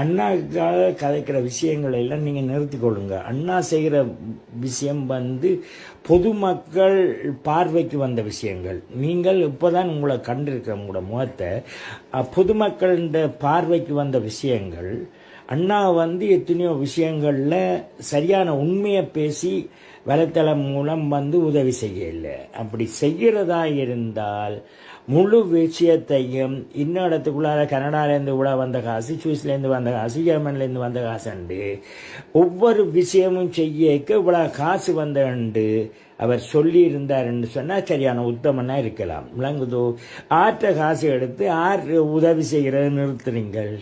அண்ணாக்காக கதைக்கிற விஷயங்களை எல்லாம் நீங்கள் நிறுத்திக்கொள்ளுங்க அண்ணா செய்கிற விஷயம் வந்து பொதுமக்கள் பார்வைக்கு வந்த விஷயங்கள். நீங்கள் இப்போதான் உங்களை கண்டிருக்கிற உங்களோட முகத்தை. பொதுமக்கள் இந்த பார்வைக்கு வந்த விஷயங்கள். அண்ணா வந்து எத்தனையோ விஷயங்களில் சரியான உண்மையை பேசி வலைத்தளம் மூலம் வந்து உதவி செய்யலை. அப்படி செய்கிறதா இருந்தால் முழு விஷயத்தையும் இன்னும் கனடாலேருந்து உள்ள வந்த காசு சுவிஸ்லேருந்து வந்த காசு ஜெர்மன்லேருந்து வந்த காசுண்டு. ஒவ்வொரு விஷயமும் செய்யக்க இவ்வளோ காசு வந்தண்டு அவர் சொல்லிருந்தாருன்னு சொன்னால் சரியான உத்தமனா இருக்கலாம். விளங்குதோ? ஆற்ற காசு எடுத்து ஆர் உதவி செய்கிறத நிறுத்துறீங்கள்.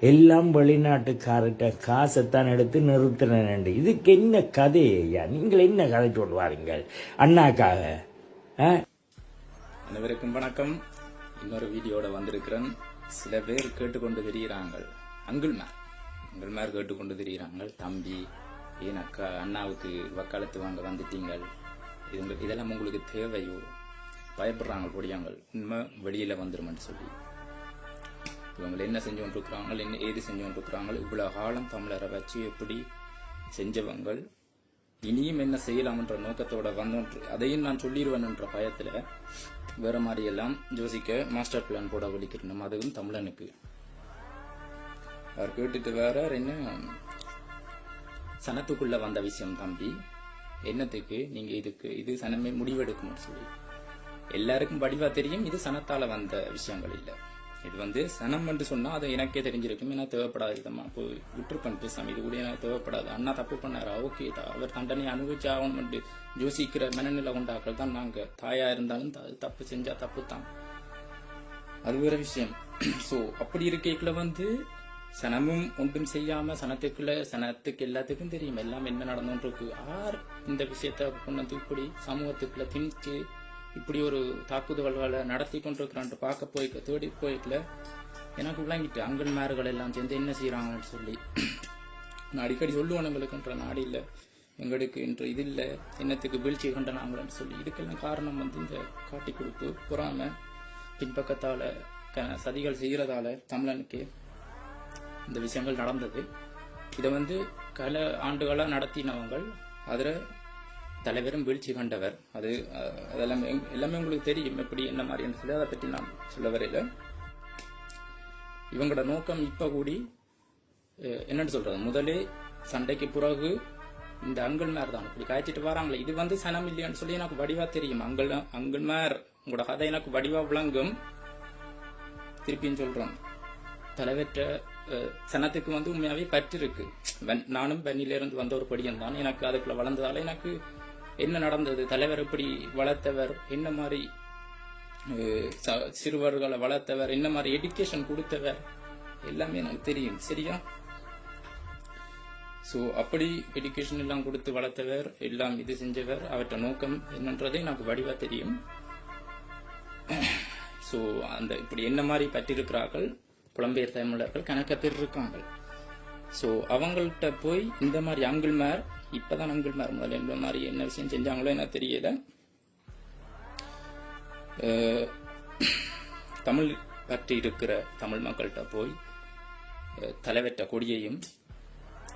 எல்லாம் வெளிநாட்டுக்காரர்கிட்ட காசைத்தான் எடுத்து நிறுத்தினேன் இதுக்கு என்ன கதை ஐயா நீங்கள் என்ன கதை சொல்லுவாருங்கள்? அண்ணாக்காக. ஆ? அனைவருக்கும் வணக்கம். இன்னொரு வீடியோட வந்திருக்கிறேன். சில பேர் கேட்டுக்கொண்டு திரிகிறாங்க அங்குள் அங்குள்மார் அங்குள் மேர் கேட்டுக்கொண்டு திரிகிறாங்க தம்பி ஏன் அக்கா அண்ணாவுக்கு வக்காலத்து வாங்க வந்துட்டீங்கள்? இது இதெல்லாம் உங்களுக்கு தேவையோ? பயப்படுறாங்க பொடியாங்கள் உண்மை வெளியில் வந்துருமென்னு சொல்லி. இவங்க என்ன செஞ்சு கொண்டிருக்கிறாங்க என்ன ஏது செஞ்சு கொண்டிருக்கிறாங்க இவ்வளோ காலம் தமிழரை வச்சு எப்படி செஞ்சவங்கள்? இனியும் என்ன செய்யலாம்ன்ற நோக்கத்தோட வந்தோன்று அதையும் நான் சொல்லிடுவேன்ன்ற பயத்தில் வேற மாதிரி எல்லாம் யோசிக்க மாஸ்டர் பிளான் போட வலிக்கிறோம் அதுவும் தமிழனுக்கு. அவர் கேட்டுட்டு வேற என்ன? சனத்துக்குள்ள வந்த விஷயம் தம்பி. என்னத்துக்கு? நீங்க இதுக்கு இது சனமே முடிவெடுக்கணும்னு சொல்லி. எல்லாருக்கும் வடிவா தெரியும் இது சனத்தால வந்த விஷயங்கள் இல்லை. இது வந்து சனம் என்று சொன்னால் அது எனக்கே தெரிஞ்சிருக்கும். ஏன்னா தேவைப்படாது. இதமா போய் பண்ணிட்டு சாமி இது கூட எனக்கு தேவைப்படாது. அண்ணா தப்பு பண்ணாரா. ஓகே அவர் தண்டனை அனுபவிச்சு யோசிக்கிற மனநிலை கொண்டாக்கள் தான் நாங்கள் தாயாக இருந்தாலும் தப்பு செஞ்சால் தப்பு தான் அது ஒரு விஷயம். ஸோ அப்படி இருக்கைக்குள்ள வந்து சனமும் ஒன்றும் செய்யாம சனத்துக்குள்ள சனத்துக்கு எல்லாத்துக்கும் தெரியும். எல்லாம் என்ன நடந்துட்டு இருக்கு ஆர் இந்த விஷயத்த கொண்டு வந்து இப்படி சமூகத்துக்குள்ள திணிச்சு இப்படி ஒரு தாக்குதல்களை நடத்தி கொண்டிருக்கிறான்ட்டு பார்க்க போய் தேடி போய்க்கல எனக்கு விளங்கிட்டு அங்கன்மார்கள் எல்லாம் சேர்ந்து என்ன செய்கிறாங்கன்னு சொல்லி. நான் அடிக்கடி சொல்லுவேன் எங்களுக்குன்ற நாடு இல்லை எங்களுக்கு இன்று இது இல்லை என்னத்துக்கு வீழ்ச்சி கண்டனாங்களன்னு சொல்லி. இதுக்கெல்லாம் காரணம் வந்து இந்த காட்டி கொடுப்பு புறாம பின்பக்கத்தால் க- சதிகள் செய்கிறதால தமிழனுக்கு இந்த விஷயங்கள் நடந்தது. இதை வந்து கல ஆண்டுகளாக நடத்தினவங்கள் அதில் தலைவரும் வீழ்ச்சி கண்டவர். அது அதெல்லாம் எல்லாமே உங்களுக்கு தெரியும். எப்படி என்ன மாதிரின்னு சொல்லி அதை பற்றி நான் சொல்ல வரையில. இவங்களோட நோக்கம் இப்போ கூடி என்னன்னு சொல்றது? முதலே சண்டைக்கு பிறகு இந்த அங்கிள் தான். இப்படி காய்ச்சிட்டு வராங்களே. இது வந்து சனம் இல்லையான்னு சொல்லி எனக்கு வடிவா தெரியும். அங்கல் அங்கிள் உங்களோட கதை எனக்கு வடிவா விளங்கும். திருப்பியும் சொல்றோம். தலைவற்ற சனத்துக்கு வந்து உண்மையாவே பற்று இருக்கு நானும் வன்னில இருந்து வந்த ஒரு படியம் தான். எனக்கு அதுக்குள்ள வளர்ந்ததால எனக்கு என்ன நடந்தது தலைவர் எப்படி வளர்த்தவர் என்ன மாதிரி ச- சிறுவர்களை வளர்த்தவர் என்ன மாதிரி எடுக்கேஷன் கொடுத்தவர் எல்லாமே எனக்கு தெரியும் சரியா? ஸோ அப்படி எடுகேஷன் எல்லாம் கொடுத்து வளர்த்தவர் எல்லாம் இது செஞ்சவர் அவற்ற நோக்கம் என்னன்றதே எனக்கு வடிவா தெரியும். ஸோ அந்த இப்படி என்ன மாதிரி பற்றிருக்கிறார்கள் புலம்பெயர் தமிழர்கள் கணக்க பேர் இருக்காங்க. ஸோ அவங்கள்ட்ட போய் இந்த மாதிரி அங்கிள் மேர் இப்பதான் அங்கிள் மேர் முதல்ல இந்த மாதிரி என்ன விஷயம் செஞ்சாங்களோ என்ன தெரியல. தமிழ் பற்றி இருக்கிற தமிழ் மக்கள்கிட்ட போய் தலைவெட்ட கொடியையும்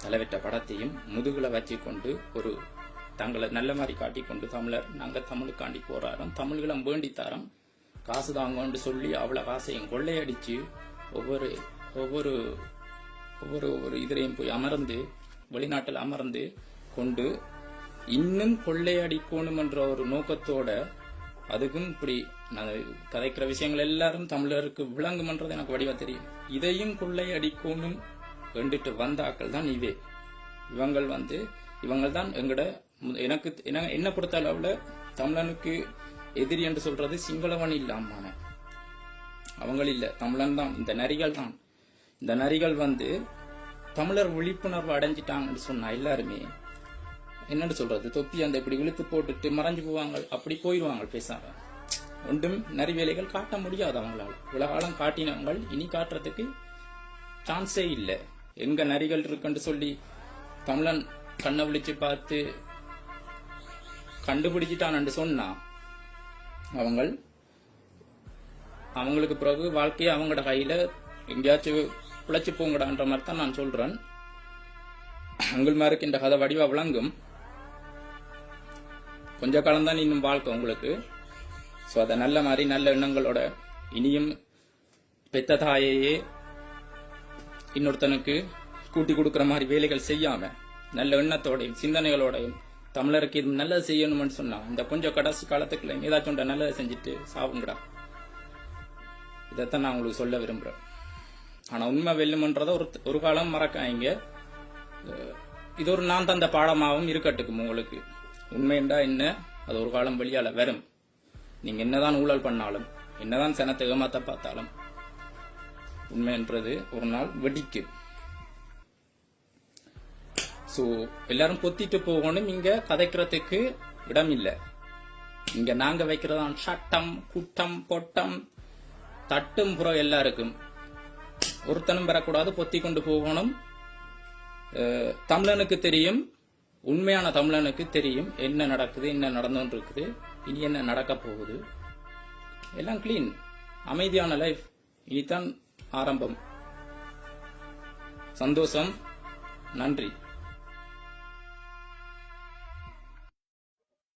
தலைவெட்ட படத்தையும் முதுகுல வச்சு கொண்டு ஒரு தங்களை நல்ல மாதிரி காட்டிக்கொண்டு தமிழர் நாங்கள் தமிழுக்காண்டி போராடுறோம். தமிழ்களம் வேண்டி தரோம் காசு தாங்கன்னு சொல்லி அவ்வளோ காசையும் கொள்ளையடிச்சு ஒவ்வொரு ஒவ்வொரு ஒவ்வொரு ஒரு இதுலையும் போய் அமர்ந்து வெளிநாட்டில் அமர்ந்து கொண்டு இன்னும் கொள்ளையடிக்கணும் என்ற ஒரு நோக்கத்தோட அதுக்கும் இப்படி நான் கதைக்கிற விஷயங்கள் எல்லாரும் தமிழருக்கு விளங்குமன்றது எனக்கு வடிவா தெரியும். இதையும் கொள்ளையடிக்கணும் வேண்டுட்டு வந்த ஆக்கள் தான் இவே. இவங்கள் வந்து இவங்கள் தான் எங்கட எனக்கு என்ன- பொறுத்த அளவுல தமிழனுக்கு எதிரி என்று சொல்றது சிங்களவன் இல்லாமான அவங்கள் இல்ல தமிழன் தான் இந்த நரிகள் தான். இந்த நரிகள் வந்து தமிழர் விழிப்புணர்வு அடைஞ்சிட்டாங்கன்னு சொன்னா எல்லாருமே என்னன்னு சொல்றது? தொப்பி அந்த இப்படி இழுத்து போட்டுட்டு மறைஞ்சு போவாங்க அப்படி போயிடுவாங்க பேசாம. ஒன்றும் நரி வேலைகள் காட்ட முடியாது அவங்களால. உலகாலம் காட்டினவங்க இனி காட்டுறதுக்கு சான்ஸே இல்லை. எங்க நரிகள் இருக்குன்னு சொல்லி தமிழன் கண்ணை விழிச்சு பார்த்து கண்டுபிடிச்சிட்டான்னு சொன்னா அவங்கள் அவங்களுக்கு பிறகு வாழ்க்கையை அவங்களோட கையில எங்கேயாச்சும் பிழைச்சி போங்கடான்ற மாதிரி தான் நான் சொல்றேன். உங்கள் மாதிரி இந்த கதை வடிவா விளங்கும். கொஞ்ச காலம் தான் இன்னும் வாழ்க்கை உங்களுக்கு. ஸோ அதை நல்ல மாதிரி நல்ல எண்ணங்களோட இனியும் பெத்த தாயையே இன்னொருத்தனுக்கு கூட்டி கொடுக்குற மாதிரி வேலைகள் செய்யாம நல்ல எண்ணத்தோடையும் சிந்தனைகளோடையும் தமிழருக்கு இது நல்லது செய்யணும்னு சொன்னா இந்த கொஞ்சம் கடைசி காலத்துக்குள்ள ஏதாச்சும் நல்லதை செஞ்சுட்டு சாவுங்கடா. இதைத்தான் நான் உங்களுக்கு சொல்ல விரும்புகிறேன் ஆனா உண்மை வெல்லுமன்றதை ஒரு ஒரு காலம் மறக்காங்க இது ஒரு நான் தந்த பாடமாகவும் இருக்கட்டுக்கும் உங்களுக்கு. உண்மைண்டா என்ன? அது ஒரு காலம் வெளியால வரும். நீங்க என்னதான் ஊழல் பண்ணாலும் என்னதான் சனத்தை ஏமாத்த பார்த்தாலும் உண்மைன்றது ஒரு நாள் வெடிக்கும். ஸோ எல்லாரும் பொத்திட்டு போகணும். இங்க கதைக்கிறதுக்கு இடம் இல்லை இங்க நாங்க வைக்கிறதான் சட்டம் குட்டம் பொட்டம் தட்டும் புறம் எல்லாருக்கும். ஒருத்தனும் வரக்கூடாது பொத்தி கொண்டு போகணும். தமிழனுக்கு தெரியும் உண்மையான தமிழனுக்கு தெரியும் என்ன நடக்குது என்ன நடந்துட்டு இருக்குது இனி என்ன நடக்க போகுது. எல்லாம் க்ளீன் அமைதியான லைஃப் இனிதான் ஆரம்பம். சந்தோஷம். நன்றி.